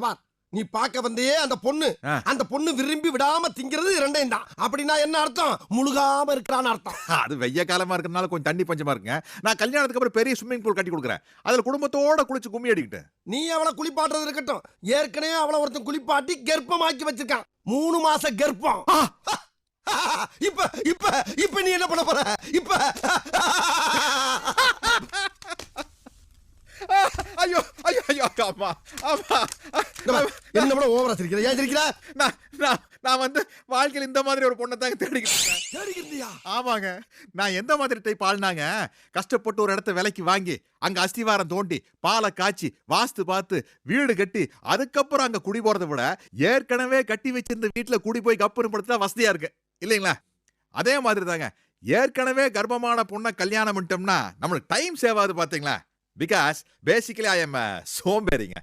பார். நீ பார்க்க வந்தே அந்த பொண்ணு. அந்த பொண்ணு விரும்பி விடாம திங்கிறது ரெண்டையும் தான். அப்படின்னா என்ன அர்த்தம்? முழுகாம இருக்கிறான்னு அர்த்தம். அது வெய்ய காலமா இருக்கிறதுனால கொஞ்சம் தண்ணி பஞ்சமா இருக்குங்க. நான் கல்யாணத்துக்கு அப்புறம் பெரிய ஸ்விம்மிங் பூல் கட்டி கொடுக்குறேன். அதுல குடும்பத்தோட குளிச்சு கும்மி அடிக்கிட்டு நீ அவளை குளிப்பாட்டுறது இருக்கட்டும். ஏற்கனவே அவளை ஒருத்தன் குளிப்பாட்டி கர்ப்பமாக்கி வச்சிருக்கான். மூணு மாச கர்ப்பம். இப்ப இப்ப இப்ப நீ என்ன பண்ண போற? இப்ப. ஐயோ ஐயோ ஐயோ ஆமா ஆமா என்ன விட ஓவரா சிரிக்கிற? ஏன் சிரிக்கிற? நான் நான் வந்து வாழ்க்கையில் இந்த மாதிரி ஒரு பொண்ணை தாங்க தேடிக்கிறியா ஆமாங்க. நான் எந்த மாதிரி டைப் ஆள்னாங்க கஷ்டப்பட்டு ஒரு இடத்த விலைக்கு வாங்கி அங்க அஸ்திவாரம் தோண்டி பாலை காய்ச்சி வாஸ்து பார்த்து வீடு கட்டி அதுக்கப்புறம் அங்க குடி போறதை விட ஏற்கனவே கட்டி வச்சிருந்த வீட்டுல குடி போய் கப்புறம் படுத்தா வசதியா இருக்கு. இல்லைங்களா? அதே மாதிரி தாங்க. ஏற்கனவே கர்ப்பமான பொண்ணை கல்யாணம் பண்ணிட்டோம்னா நம்மளுக்கு டைம் சேவ் ஆகுது பாத்தீங்களா பிகாஸ் பேசிக்கலி ஐ எம் சோம்பேறிங்க.